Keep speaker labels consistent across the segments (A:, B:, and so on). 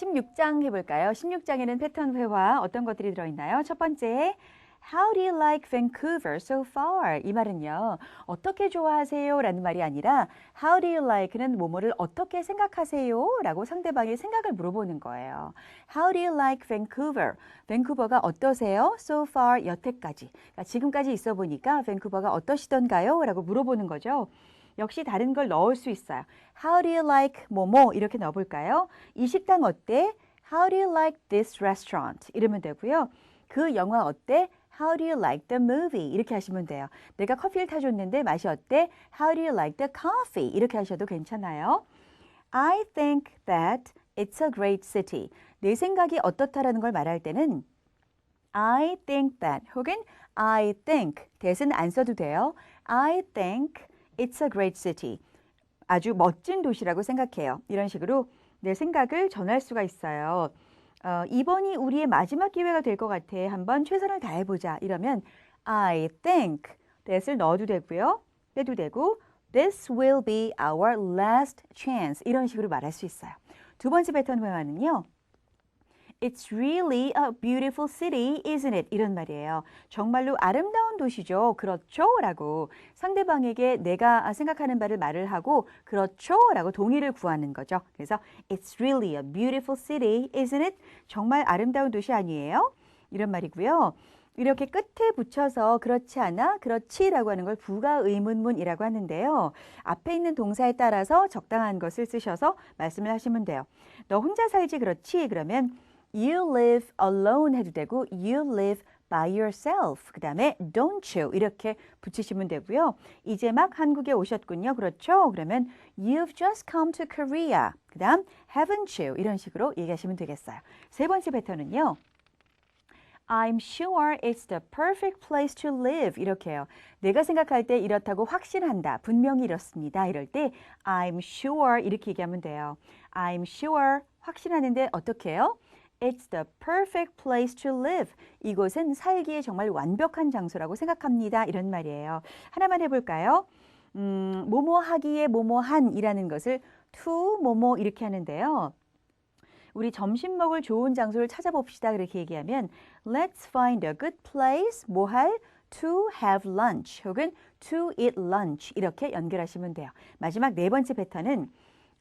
A: 16장 해볼까요? 16장에는 패턴 회화 어떤 것들이 들어있나요? 첫 번째, How do you like Vancouver so far? 이 말은요, 어떻게 좋아하세요? 라는 말이 아니라, How do you like는 뭐뭐를 어떻게 생각하세요? 라고 상대방의 생각을 물어보는 거예요. How do you like Vancouver? 밴쿠버가 어떠세요? So far, 여태까지. 그러니까 지금까지 있어 보니까 밴쿠버가 어떠시던가요? 라고 물어보는 거죠. 역시 다른 걸 넣을 수 있어요. How do you like 뭐뭐 이렇게 넣어볼까요? 이 식당 어때? How do you like this restaurant? 이러면 되고요. 그 영화 어때? How do you like the movie? 이렇게 하시면 돼요. 내가 커피를 타줬는데 맛이 어때? How do you like the coffee? 이렇게 하셔도 괜찮아요. I think that it's a great city. 내 생각이 어떻다라는 걸 말할 때는 I think that 혹은 I think that은 안 써도 돼요. I think it's a great city. 아주 멋진 도시라고 생각해요. 이런 식으로 내 생각을 전할 수가 있어요. 어, 이번이 우리의 마지막 기회가 될 것 같아. 한번 최선을 다해보자. 이러면 I think that을 넣어도 되고요. 빼도 되고 This will be our last chance. 이런 식으로 말할 수 있어요. 두 번째 패턴 회화는요. It's really a beautiful city, isn't it? 이런 말이에요. 정말로 아름다운 도시죠. 그렇죠? 라고 상대방에게 내가 생각하는 바를 말을 하고 그렇죠? 라고 동의를 구하는 거죠. 그래서 It's really a beautiful city, isn't it? 정말 아름다운 도시 아니에요? 이런 말이고요. 이렇게 끝에 붙여서 그렇지 않아? 그렇지 라고 하는 걸 부가 의문문이라고 하는데요. 앞에 있는 동사에 따라서 적당한 것을 쓰셔서 말씀을 하시면 돼요. 너 혼자 살지 그렇지? 그러면 You live alone 해도 되고 You live by yourself. 그 다음에 don't you 이렇게 붙이시면 되고요. 이제 막 한국에 오셨군요. 그렇죠? 그러면 You've just come to Korea. 그 다음 haven't you 이런 식으로 얘기하시면 되겠어요. 세 번째 패턴은요. I'm sure it's the perfect place to live. 이렇게 해요. 내가 생각할 때 이렇다고 확신한다. 분명히 이렇습니다. 이럴 때 I'm sure 이렇게 얘기하면 돼요. I'm sure 확신하는데 어떻게 해요? It's the perfect place to live. 이곳은 살기에 정말 완벽한 장소라고 생각합니다. 이런 말이에요. 하나만 해볼까요? 음, 뭐뭐 하기에 뭐뭐한이라는 것을 to 뭐뭐 이렇게 하는데요. 우리 점심 먹을 좋은 장소를 찾아봅시다. 그렇게 얘기하면 Let's find a good place. 뭐 할? To have lunch 혹은 to eat lunch 이렇게 연결하시면 돼요. 마지막 네 번째 패턴은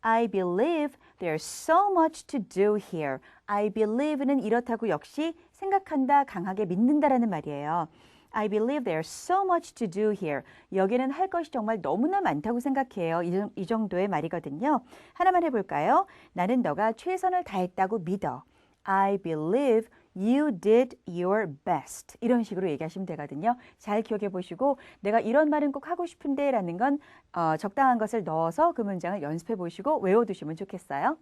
A: I believe there's so much to do here. I believe는 이렇다고 역시 생각한다, 강하게 믿는다라는 말이에요. I believe there's so much to do here. 여기는 할 것이 정말 너무나 많다고 생각해요. 이, 이 정도의 말이거든요. 하나만 해볼까요? 나는 너가 최선을 다했다고 믿어. I believe you did your best. 이런 식으로 얘기하시면 되거든요. 잘 기억해 보시고 내가 이런 말은 꼭 하고 싶은데 라는 건 어, 적당한 것을 넣어서 그 문장을 연습해 보시고 외워두시면 좋겠어요.